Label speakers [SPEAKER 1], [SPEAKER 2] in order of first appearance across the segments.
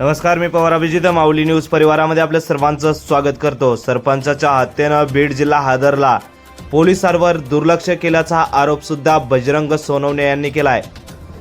[SPEAKER 1] नमस्कार मी पवार अभिजित माऊली न्यूज परिवारामध्ये आपल्या सर्वांचं स्वागत करतो. सरपंचाच्या हत्येनं बीड जिल्हा हादरला. पोलिसांवर दुर्लक्ष केल्याचा आरोप सुद्धा बजरंग सोनवणे यांनी केलाय.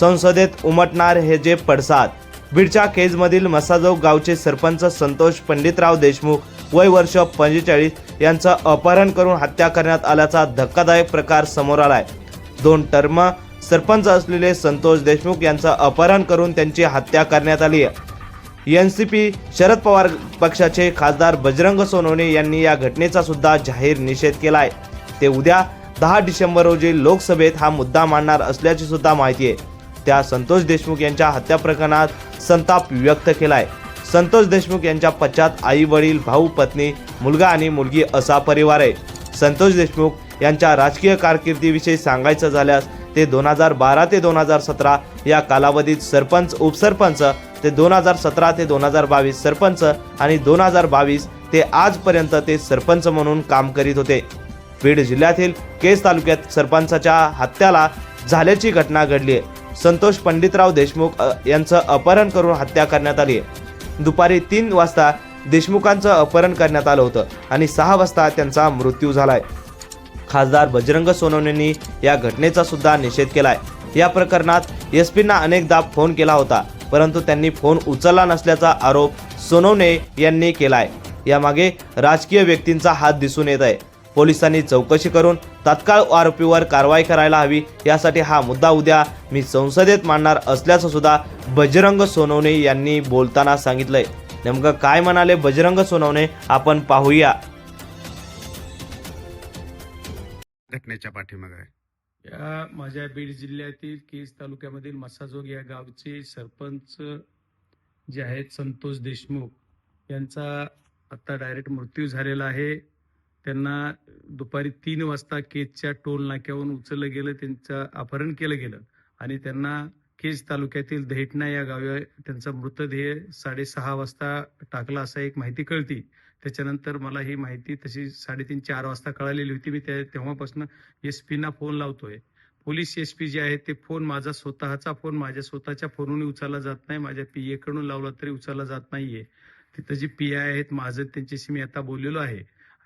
[SPEAKER 1] संसदेत उमटणार हे जे पडसाद. बीडच्या केजमधील मसाजोग गावचे सरपंच संतोष पंडितराव देशमुख वय वर्ष पंचेचाळीस यांचं अपहरण करून हत्या करण्यात आल्याचा धक्कादायक प्रकार समोर आलाय. दोन टर्म सरपंच असलेले संतोष देशमुख यांचं अपहरण करून त्यांची हत्या करण्यात आली आहे N C P Sharad Pawar पक्षाचे खासदार बजरंग सोनवणे यांनी या घटनेचा सुद्धा जाहीर निषेध केलाय. ते उद्या दहा डिसेंबर रोजी लोकसभेत हा मुद्दा मांडणार असल्याची सुद्धा माहिती आहे. त्या संतोष देशमुख यांच्या हत्या प्रकरणात संताप व्यक्त केलाय. संतोष देशमुख यांच्या पश्चात आई वडील भाऊ पत्नी मुलगा आणि मुलगी असा परिवार आहे. संतोष देशमुख यांच्या राजकीय कारकिर्दीविषयी सांगायचं झाल्यास ते दोन हजार बारा ते दोन हजार सतरा या कालावधीत सरपंच उपसरपंच ते दोन हजार सतरा ते दोन हजार बावीस सरपंच आणि दोन हजार बावीस ते आजपर्यंत ते सरपंच म्हणून काम करीत होते. बीड जिल्ह्यातील केस तालुक्यात सरपंचाच्या हत्याला झाल्याची घटना घडली आहे. संतोष पंडितराव देशमुख यांचं अपहरण करून हत्या करण्यात आली आहे. दुपारी तीन वाजता देशमुखांचं अपहरण करण्यात आलं होतं आणि सहा वाजता त्यांचा मृत्यू झालाय. खासदार बजरंग सोनवणेंनी या घटनेचा सुद्धा निषेध केलाय. या प्रकरणात एस पींना अनेकदा फोन केला होता परंतु त्यांनी फोन उचलला नसल्याचा आरोप सोनवणे यांनी केलाय. यामागे राजकीय व्यक्तींचा हात दिसून येत आहे. पोलिसांनी चौकशी करून तात्काळ आरोपीवर कारवाई करायला हवी यासाठी हा मुद्दा उद्या मी संसदेत मांडणार असल्याचं सुद्धा बजरंग सोनवणे यांनी बोलताना सांगितलंय. नेमकं काय म्हणाले बजरंग सोनवणे आपण पाहूया.
[SPEAKER 2] घटनेच्या पाठीमागे आहे.
[SPEAKER 3] या माझ्या बीड जिल्ह्यातील केज तालुक्यामधील मसाजोग या गावचे सरपंच जे आहेत संतोष देशमुख यांचा आता डायरेक्ट मृत्यू झालेला आहे. त्यांना दुपारी तीन वाजता केजच्या टोल नाक्यावरून उचललं गेलं त्यांचं अपहरण केलं गेलं आणि त्यांना केज तालुक्यातील दहेटणा या गावी त्यांचा मृतदेह साडेसहा वाजता टाकला असा एक माहिती कळती. त्याच्यानंतर मला ही माहिती तशी साडेतीन चार वाजता कळालेली होती. मी त्या तेव्हापासून एस पीना फोन लावतोय. पोलीस एस पी जे आहे ते फोन माझा स्वतःचा फोन माझ्या स्वतःच्या फोनवरून उचलला जात नाही. माझ्या पीए कडून लावला तरी उचलला जात नाहीये. तिथं जे पी आय आहेत माझं त्यांच्याशी मी आता बोललेलो आहे.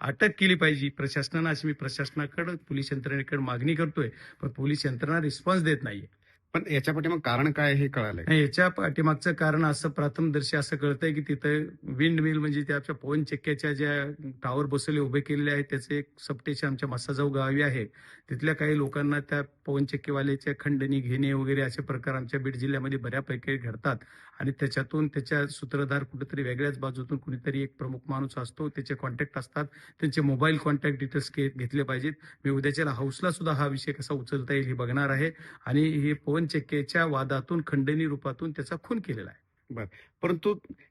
[SPEAKER 3] अटक केली पाहिजे. प्रशासनानं अशी मी प्रशासनाकडे पोलीस यंत्रणेकडे मागणी करतोय पण पोलीस यंत्रणा रिस्पॉन्स देत नाहीये.
[SPEAKER 2] पण याच्या पाठीमाग कारण काय हे
[SPEAKER 3] कळालं याच्या पाठीमागचं कारण असं प्रथमदर्शी असं कळतंय की तिथं विंड मिल म्हणजे त्याच्या पवन चक्क्याच्या ज्या टावर बसवले उभे केलेले आहेत त्याचे एक सपटेचे आमच्या मसाजाऊ गावी आहे. तिथल्या काही लोकांना त्या पवन चक्कीवाल्याच्या खंडणी घेणे वगैरे असे प्रकार आमच्या बीड जिल्ह्यामध्ये बऱ्यापैकी घडतात. आणि त्याच्यातून त्याच्या सूत्रधार कुठेतरी वेगळ्याच बाजूतून कुणीतरी एक प्रमुख माणूस असतो त्याचे कॉन्टॅक्ट असतात. त्यांचे मोबाईल कॉन्टॅक्ट डिटेल्स घेतले पाहिजेत. मी उद्याच्या हाऊसला सुद्धा हा विषय कसा उचलता येईल हे बघणार आहे. आणि हे पवन चक्केच्या वादातून खंडणी रूपातून त्याचा खून केलेला आहे. बर.
[SPEAKER 2] परंतु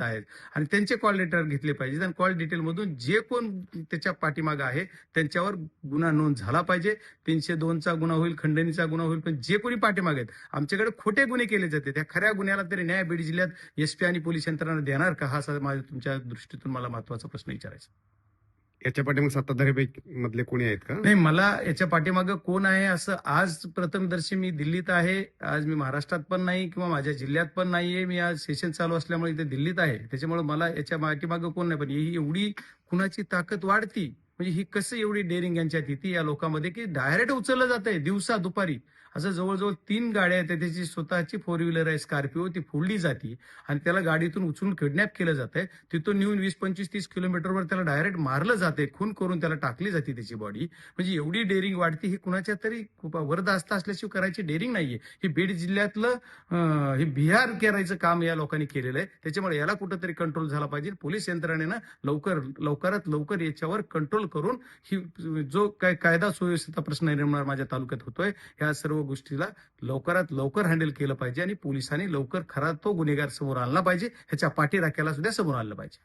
[SPEAKER 3] आहेत. आणि त्यांचे कॉल लेटर घेतले पाहिजेत. आणि कॉल डिटेल मधून जे कोण त्याच्या पाठीमागे आहे त्यांच्यावर गुन्हा नोंद झाला पाहिजे. तीनशे दोनचा गुन्हा होईल खंडणीचा गुन्हा होईल पण जे कोणी पाठीमागे आहेत आमच्याकडे खोटे गुन्हे केले जाते. त्या खऱ्या गुन्ह्याला तरी न्याय बीड जिल्ह्यात एसपी आणि पोलीस यंत्रणा देणार का? हा माझ्या तुमच्या दृष्टीतून मला महत्त्वाचा प्रश्न विचारायचा
[SPEAKER 2] याच्या पाठीमागे सत्ताधारी मधले कोणी आहेत का?
[SPEAKER 3] नाही मला याच्या पाठीमागे कोण आहे असं आज प्रथमदर्शी मी दिल्लीत आहे. आज मी महाराष्ट्रात पण नाही किंवा माझ्या जिल्ह्यात पण नाहीये. मी आज सेशन चालू असल्यामुळे इथे दिल्लीत आहे. त्याच्यामुळे मला याच्या पाठीमागे कोण नाही. पण ही एवढी कुणाची ताकद वाढती म्हणजे ही कसं एवढी डेअरिंग यांच्यात येते या लोकांमध्ये की डायरेक्ट उचललं जात आहे दिवसा दुपारी. असं जवळजवळ तीन गाड्या आहेत त्याची स्वतःची फोर व्हीलर आहे स्कॉर्पिओ ती फोडली जाते आणि त्याला गाडीतून उचलून किडनॅप केलं जातंय. तिथून नेऊन वीस पंचवीस तीस किलोमीटरवर त्याला डायरेक्ट मारलं जाते खून करून त्याला टाकली जाते त्याची बॉडी म्हणजे एवढी डेअरिंग वाढते ही कुणाच्या तरी खूप वरदास्त असल्याशिवाय करायची डेअरिंग नाहीये. हे बीड जिल्ह्यातलं हे बिहार करायचं काम या लोकांनी केलेलं आहे. त्याच्यामुळे याला कुठंतरी कंट्रोल झाला पाहिजे. पोलीस यंत्रणेनं लवकर लवकरात लवकर याच्यावर कंट्रोल करून ही जो काय कायदा सुव्यवस्थेचा प्रश्न निर्माण माझ्या तालुक्यात होतोय ह्या सर्व गोष्टीला लवकरात लवकर हँडल केलं पाहिजे आणि पोलिसांनी लवकर खरा तो गुन्हेगार समोर आणला पाहिजे ह्याच्या पाठीराख्याला सुद्धा समोर आणलं पाहिजे.